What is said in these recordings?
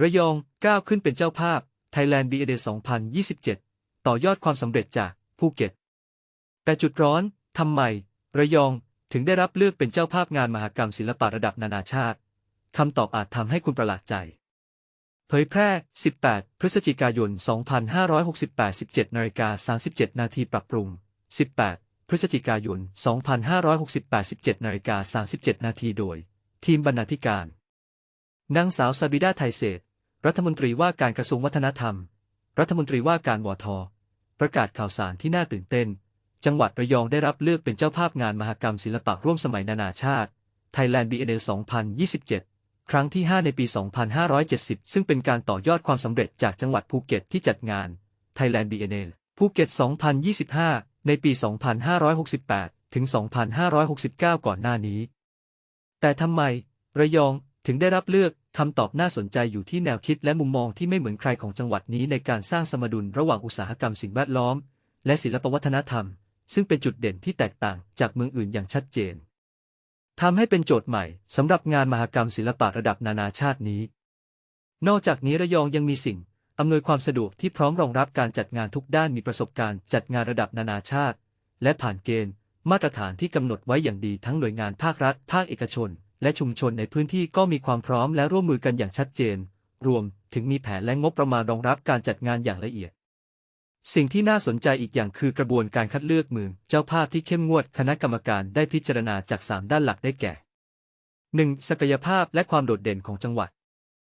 ระยองก้าวขึ้นเป็นเจ้าภาพ Thailand b อ d 2027 ต่อยอดความสำเร็จจากภูเก็ต แต่จุดร้อนทำไม ระยองถึงได้รับเลือกเป็นเจ้าภาพงานมหกรรมศิลปะระดับนานาชาติคำตอบอาจทำให้คุณประหลาดใจ เผยแพร่ 18 พฤศจิกายน 2568 17นาฬิกา37 นาทีปรับปรุง 18 พฤศจิกายน 2568 17นาฬิกา37 นาทีโดย ทีมบรรณาธิการ นางสาวซาบิดาไทยเศษ รัฐมนตรีว่าการกระทรวงวัฒนธรรม รัฐมนตรีว่าการวท ประกาศข่าวสารที่น่าตื่นเต้น จังหวัดระยองได้รับเลือกเป็นเจ้าภาพงานมหกรรมศิลปะร่วมสมัยนานาชาติ Thailand BNL 2027 ครั้งที่ 5 ในปี 2570 ซึ่งเป็นการต่อยอดความสำเร็จจากจังหวัดภูเก็ตที่จัดงาน Thailand BNL ภูเก็ต 2025 ในปี 2568 ถึง 2569 ก่อนหน้านี้ แต่ทำไม ระยอง ถึงได้รับเลือกคำตอบน่าสนใจอยู่ที่แนวคิดและมุมมองที่ไม่เหมือนใครของจังหวัดนี้ในการสร้างสมดุลระหว่างอุตสาหกรรมสิ่งแวดล้อม และศิลปวัฒนธรรม ซึ่งเป็นจุดเด่นที่แตกต่างจากเมืองอื่นอย่างชัดเจนทำให้เป็นโจทย์ใหม่สำหรับงานมหกรรมศิลปะระดับนานาชาตินี้ นอกจากนี้ระยองยังมีสิ่งอำนวยความสะดวกที่พร้อมรองรับการจัดงานทุกด้านมีประสบการณ์จัดงานระดับนานาชาติ และผ่านเกณฑ์ มาตรฐานที่กำหนดไว้อย่างดีทั้งหน่วยงานภาครัฐ ภาคเอกชน และชุมชนในพื้นที่ก็มีความพร้อมและร่วมมือกันอย่างชัดเจน รวมถึงมีแผนและงบประมาณรองรับการจัดงานอย่างละเอียด สิ่งที่น่าสนใจอีกอย่างคือกระบวนการคัดเลือกเมืองเจ้าภาพที่เข้มงวดคณะกรรมการได้พิจารณาจาก 3 ด้านหลักได้แก่ 1. ศักยภาพและความโดดเด่นของจังหวัด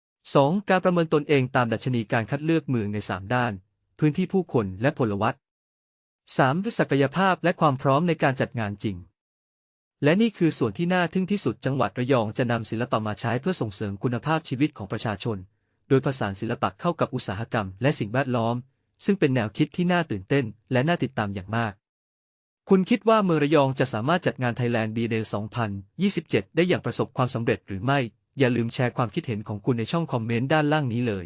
2. การประเมินตนเองตามดัชนีการคัดเลือกเมืองใน 3 ด้าน พื้นที่ผู้คนและพลวัต 3. ศักยภาพและความพร้อมในการจัดงานจริง และนี่คือส่วนที่น่าทึ่งที่สุดจังหวัดระยองจะนำศิลปะมาใช้เพื่อส่งเสริมคุณภาพชีวิตของประชาชน โดยผสานศิลปะเข้ากับอุตสาหกรรมและสิ่งแวดล้อม ซึ่งเป็นแนวคิดที่น่าตื่นเต้น และน่าติดตามอย่างมาก คุณคิดว่าเมืองระยองจะสามารถจัดงาน Thailand b เ a 2027 ได้อย่างประสบความสำเร็จหรือไม่ อย่าลืมแชร์ความคิดเห็นของคุณในช่องคอมเมนต์ด้านล่างนี้เลย